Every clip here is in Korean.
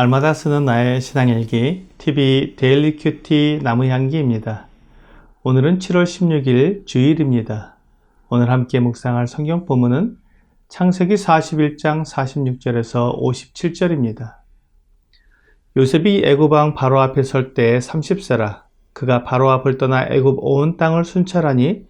날마다 쓰는 나의 신앙일기 TV 데일리 큐티 나무향기입니다. 오늘은 7월 16일 주일입니다. 오늘 함께 묵상할 성경 본문은 창세기 41장 46절에서 57절입니다. 요셉이 애굽 왕 바로 앞에 설때 30세라 그가 바로 앞을 떠나 애굽 온 땅을 순찰하니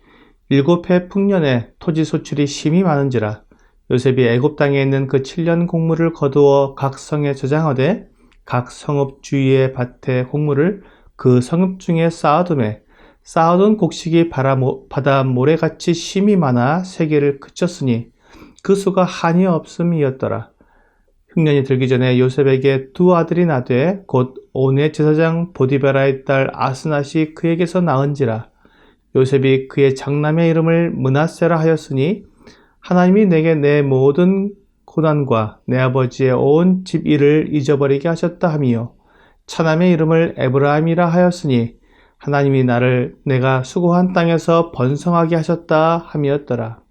일곱 해 풍년에 토지 소출이 심히 많은지라 요셉이 애굽 땅에 있는 그 7년 곡물을 거두어 각 성에 저장하되 각 성읍 주위의 밭에 곡물을 그 성읍 중에 쌓아두매 쌓아둔 곡식이 바다 모래같이 심이 많아 세계를 그쳤으니 그 수가 한이 없음이었더라. 흉년이 들기 전에 요셉에게 두 아들이 나되 곧 온의 제사장 보디베라의 딸 아스낫이 그에게서 낳은지라 요셉이 그의 장남의 이름을 문하세라 하였으니 하나님이 내게 내 모든 고난과 내 아버지의 온 집 일을 잊어버리게 하셨다 하며 차남의 이름을 에브라임이라 하였으니 하나님이 나를 내가 수고한 땅에서 번성하게 하셨다 함이었더라.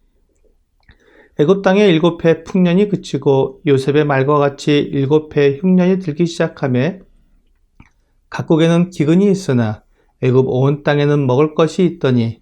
애굽 땅에 일곱 해 풍년이 그치고 요셉의 말과 같이 일곱 해 흉년이 들기 시작하며 각국에는 기근이 있으나 애굽 온 땅에는 먹을 것이 있더니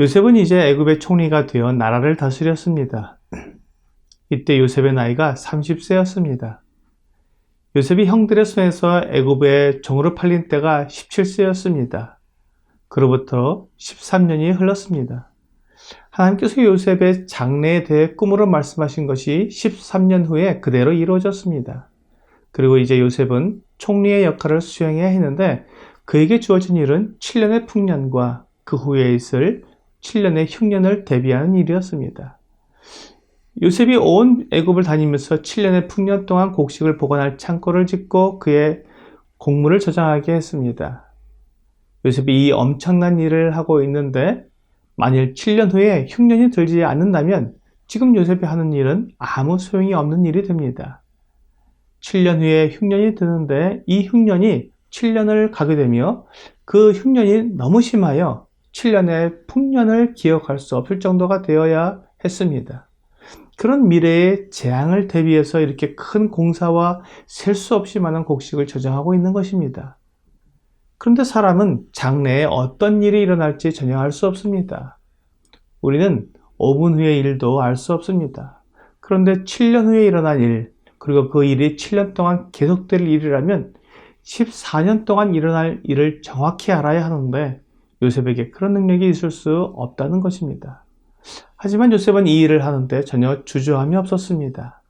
요셉은 이제 애굽의 총리가 되어 나라를 다스렸습니다. 이때 요셉의 나이가 30세였습니다. 요셉이 형들의 손에서 애굽의 종으로 팔린 때가 17세였습니다. 그로부터 13년이 흘렀습니다. 하나님께서 요셉의 장래에 대해 꿈으로 말씀하신 것이 13년 후에 그대로 이루어졌습니다. 그리고 이제 요셉은 총리의 역할을 수행해야 했는데 그에게 주어진 일은 7년의 풍년과 그 후에 있을 7년의 흉년을 대비하는 일이었습니다. 요셉이 온 애굽을 다니면서 7년의 풍년 동안 곡식을 보관할 창고를 짓고 그의 곡물을 저장하게 했습니다. 요셉이 이 엄청난 일을 하고 있는데 만일 7년 후에 흉년이 들지 않는다면 지금 요셉이 하는 일은 아무 소용이 없는 일이 됩니다. 7년 후에 흉년이 드는데 이 흉년이 7년을 가게 되며 그 흉년이 너무 심하여 7년의 풍년을 기억할 수 없을 정도가 되어야 했습니다. 그런 미래의 재앙을 대비해서 이렇게 큰 공사와 셀 수 없이 많은 곡식을 저장하고 있는 것입니다. 그런데 사람은 장래에 어떤 일이 일어날지 전혀 알 수 없습니다. 우리는 5분 후의 일도 알 수 없습니다. 그런데 7년 후에 일어날 일, 그리고 그 일이 7년 동안 계속될 일이라면 14년 동안 일어날 일을 정확히 알아야 하는데 요셉에게 그런 능력이 있을 수 없다는 것입니다. 하지만 요셉은 이 일을 하는데 전혀 주저함이 없었습니다.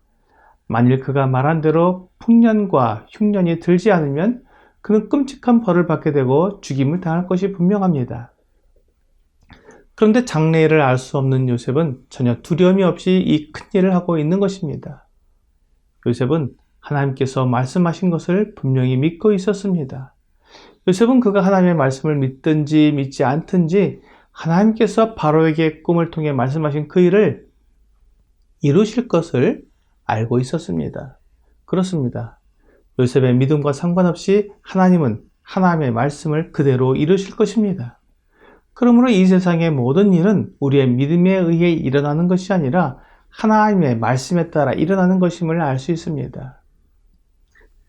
만일 그가 말한 대로 풍년과 흉년이 들지 않으면 그는 끔찍한 벌을 받게 되고 죽임을 당할 것이 분명합니다. 그런데 장래를 알 수 없는 요셉은 전혀 두려움이 없이 이 큰 일을 하고 있는 것입니다. 요셉은 하나님께서 말씀하신 것을 분명히 믿고 있었습니다. 요셉은 그가 하나님의 말씀을 믿든지 믿지 않든지 하나님께서 바로에게 꿈을 통해 말씀하신 그 일을 이루실 것을 알고 있었습니다. 그렇습니다. 요셉의 믿음과 상관없이 하나님은 하나님의 말씀을 그대로 이루실 것입니다. 그러므로 이 세상의 모든 일은 우리의 믿음에 의해 일어나는 것이 아니라 하나님의 말씀에 따라 일어나는 것임을 알 수 있습니다.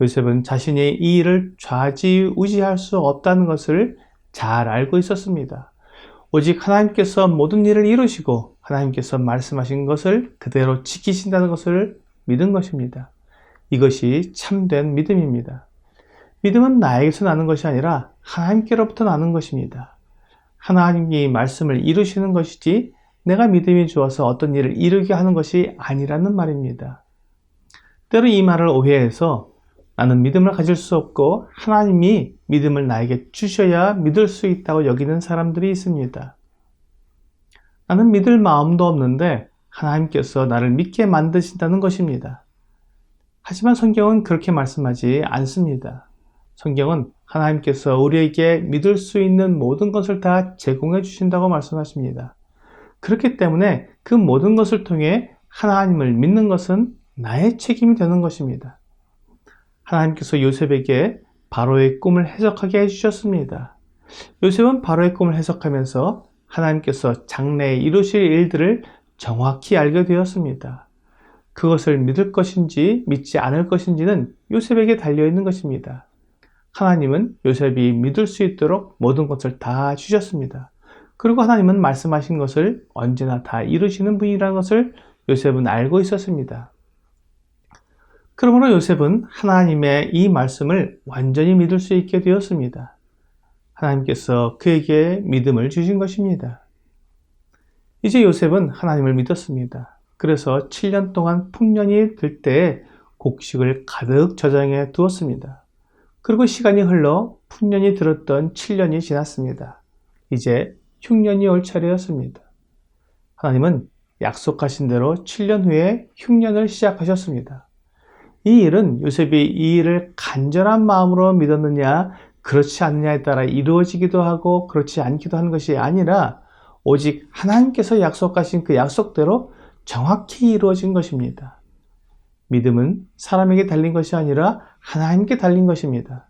요셉은 자신이 이 일을 좌지우지할 수 없다는 것을 잘 알고 있었습니다. 오직 하나님께서 모든 일을 이루시고 하나님께서 말씀하신 것을 그대로 지키신다는 것을 믿은 것입니다. 이것이 참된 믿음입니다. 믿음은 나에게서 나는 것이 아니라 하나님께로부터 나는 것입니다. 하나님이 말씀을 이루시는 것이지 내가 믿음이 좋아서 어떤 일을 이루게 하는 것이 아니라는 말입니다. 때로 이 말을 오해해서 나는 믿음을 가질 수 없고 하나님이 믿음을 나에게 주셔야 믿을 수 있다고 여기는 사람들이 있습니다. 나는 믿을 마음도 없는데 하나님께서 나를 믿게 만드신다는 것입니다. 하지만 성경은 그렇게 말씀하지 않습니다. 성경은 하나님께서 우리에게 믿을 수 있는 모든 것을 다 제공해 주신다고 말씀하십니다. 그렇기 때문에 그 모든 것을 통해 하나님을 믿는 것은 나의 책임이 되는 것입니다. 하나님께서 요셉에게 바로의 꿈을 해석하게 해주셨습니다. 요셉은 바로의 꿈을 해석하면서 하나님께서 장래에 이루실 일들을 정확히 알게 되었습니다. 그것을 믿을 것인지 믿지 않을 것인지는 요셉에게 달려있는 것입니다. 하나님은 요셉이 믿을 수 있도록 모든 것을 다 주셨습니다. 그리고 하나님은 말씀하신 것을 언제나 다 이루시는 분이라는 것을 요셉은 알고 있었습니다. 그러므로 요셉은 하나님의 이 말씀을 완전히 믿을 수 있게 되었습니다. 하나님께서 그에게 믿음을 주신 것입니다. 이제 요셉은 하나님을 믿었습니다. 그래서 7년 동안 풍년이 들 때에 곡식을 가득 저장해 두었습니다. 그리고 시간이 흘러 풍년이 들었던 7년이 지났습니다. 이제 흉년이 올 차례였습니다. 하나님은 약속하신 대로 7년 후에 흉년을 시작하셨습니다. 이 일은 요셉이 이 일을 간절한 마음으로 믿었느냐, 그렇지 않느냐에 따라 이루어지기도 하고 그렇지 않기도 한 것이 아니라 오직 하나님께서 약속하신 그 약속대로 정확히 이루어진 것입니다. 믿음은 사람에게 달린 것이 아니라 하나님께 달린 것입니다.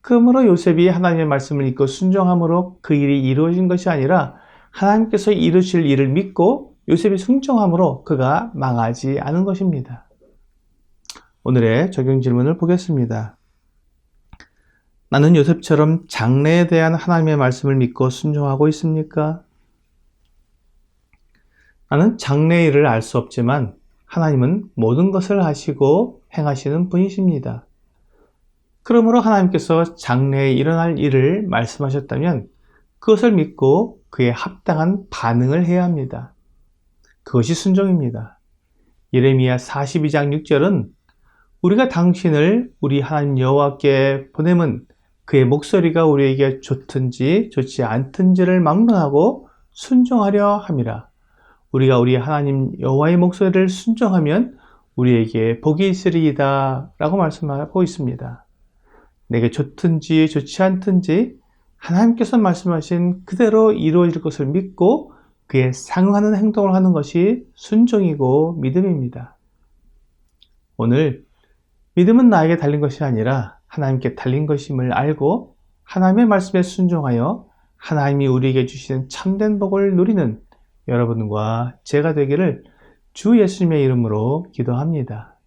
그러므로 요셉이 하나님의 말씀을 믿고 순종함으로 그 일이 이루어진 것이 아니라 하나님께서 이루실 일을 믿고 요셉이 순종함으로 그가 망하지 않은 것입니다. 오늘의 적용 질문을 보겠습니다. 나는 요셉처럼 장래에 대한 하나님의 말씀을 믿고 순종하고 있습니까? 나는 장래 일을 알 수 없지만 하나님은 모든 것을 하시고 행하시는 분이십니다. 그러므로 하나님께서 장래에 일어날 일을 말씀하셨다면 그것을 믿고 그에 합당한 반응을 해야 합니다. 그것이 순종입니다. 예레미야 42장 6절은 우리가 당신을 우리 하나님 여호와께 보내면 그의 목소리가 우리에게 좋든지 좋지 않든지를 막론하고 순종하려 함이라. 우리가 우리 하나님 여호와의 목소리를 순종하면 우리에게 복이 있으리이다 라고 말씀하고 있습니다. 내게 좋든지 좋지 않든지 하나님께서 말씀하신 그대로 이루어질 것을 믿고 그에 상응하는 행동을 하는 것이 순종이고 믿음입니다. 오늘 믿음은 나에게 달린 것이 아니라 하나님께 달린 것임을 알고 하나님의 말씀에 순종하여 하나님이 우리에게 주시는 참된 복을 누리는 여러분과 제가 되기를 주 예수님의 이름으로 기도합니다.